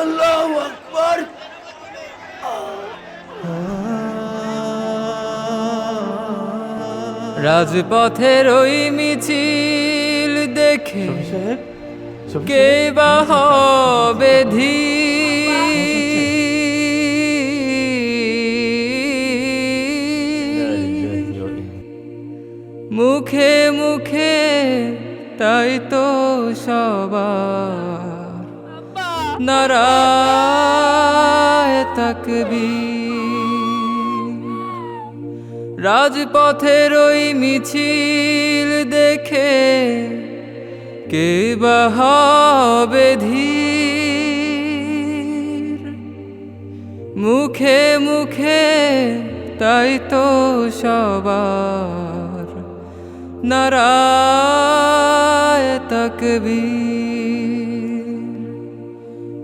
আল্লাহু আকবার। রাজপথের ওই মিছিল দেখে কে বা হবে মুখে মুখে তাই তো সবার নারায় তকবীর। রাজপথের ওই মিছিল দেখে কে হবে ধীর? মুখে মুখে তাই তো সবার। নারায় তকবীর।